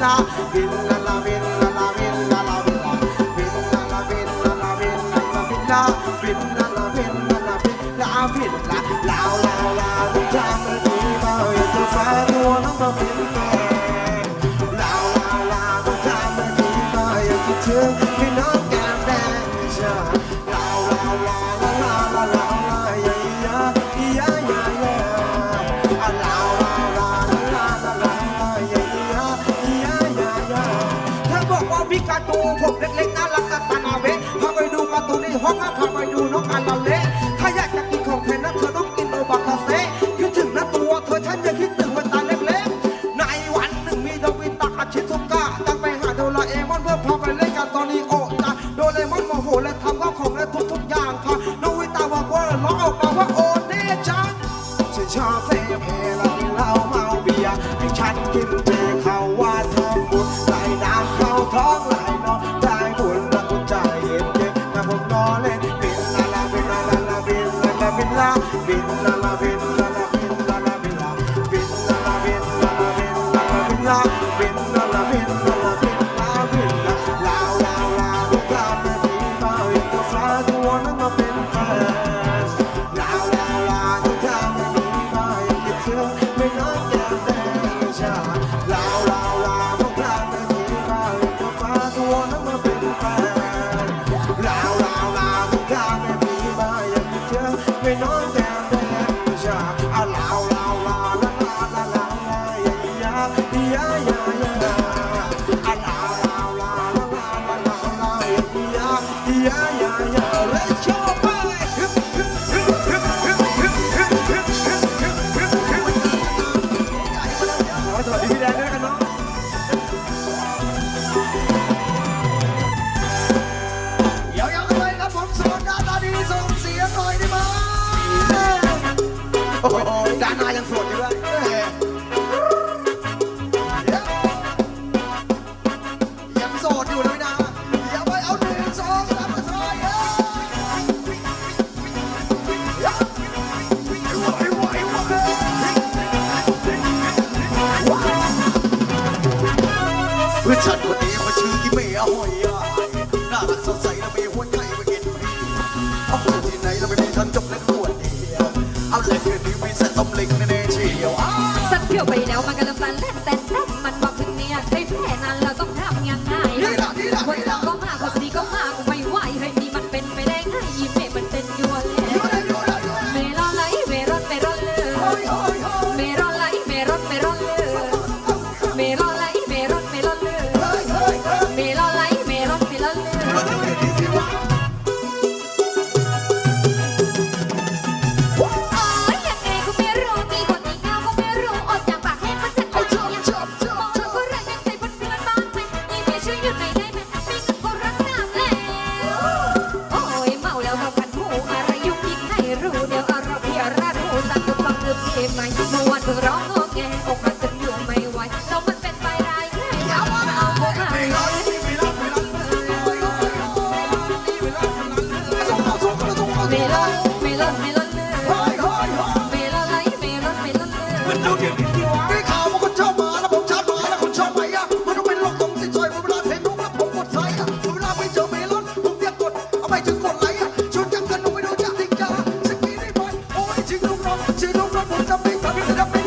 la villa la villa la villa la villa villa la villa la villa la villa villa la villa la villa la villa la la la villa per ti ma io ti farò una bambina la la la villa per ti ma io ti cerco fino a grande la la la la la la la พิกาตูผมเล็กๆน่ารักตานาเวพาไปดูมาตูนในห้องพาไปดูนกอาลาเล่ถ้าอยากจะกินของแทนนะเธอต้องกินโนบาคาเซ่คิดถึงนะตัวเธอฉันยังคิดถึงเป็ตาเล็กๆในวันหนึ่งมีดาวินตาอาชิสุก้าตั้งไปหาโดราเอมอนเพื่อพาไปเล่นการ์ตูนโอตาโดเรมอนโมโหและทำข้ของและทุกๆอย่างค่ะนกอวิตาวากว่าร้องออกมาว่าโอ โอ้โหด้านหน้ายังสวดอยู่ด้วย พื่อนฉันคนนี้มาชื่อที่ไม่อ่อยอะหน้ามันสดใสและวมีหัวใจมากินเอาคนที่ไหนแล้ไม่มีฉันจบและนปวดเดียวเอาเลยคืนนี้มีเส้ต้มเล็กแน่เชียวอสัตเที่ยวไปแล้วมัน She don't know what to me.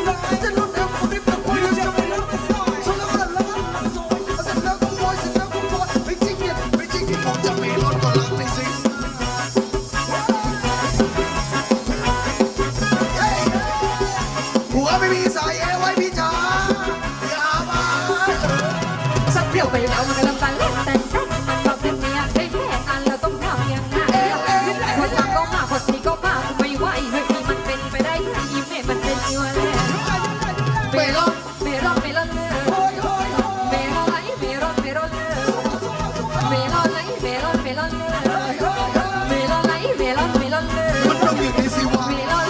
เมลอนเมลอนเมลอนไหลเมลอนเมลอนเมลอนมันต้องอย่างนี้สิวะ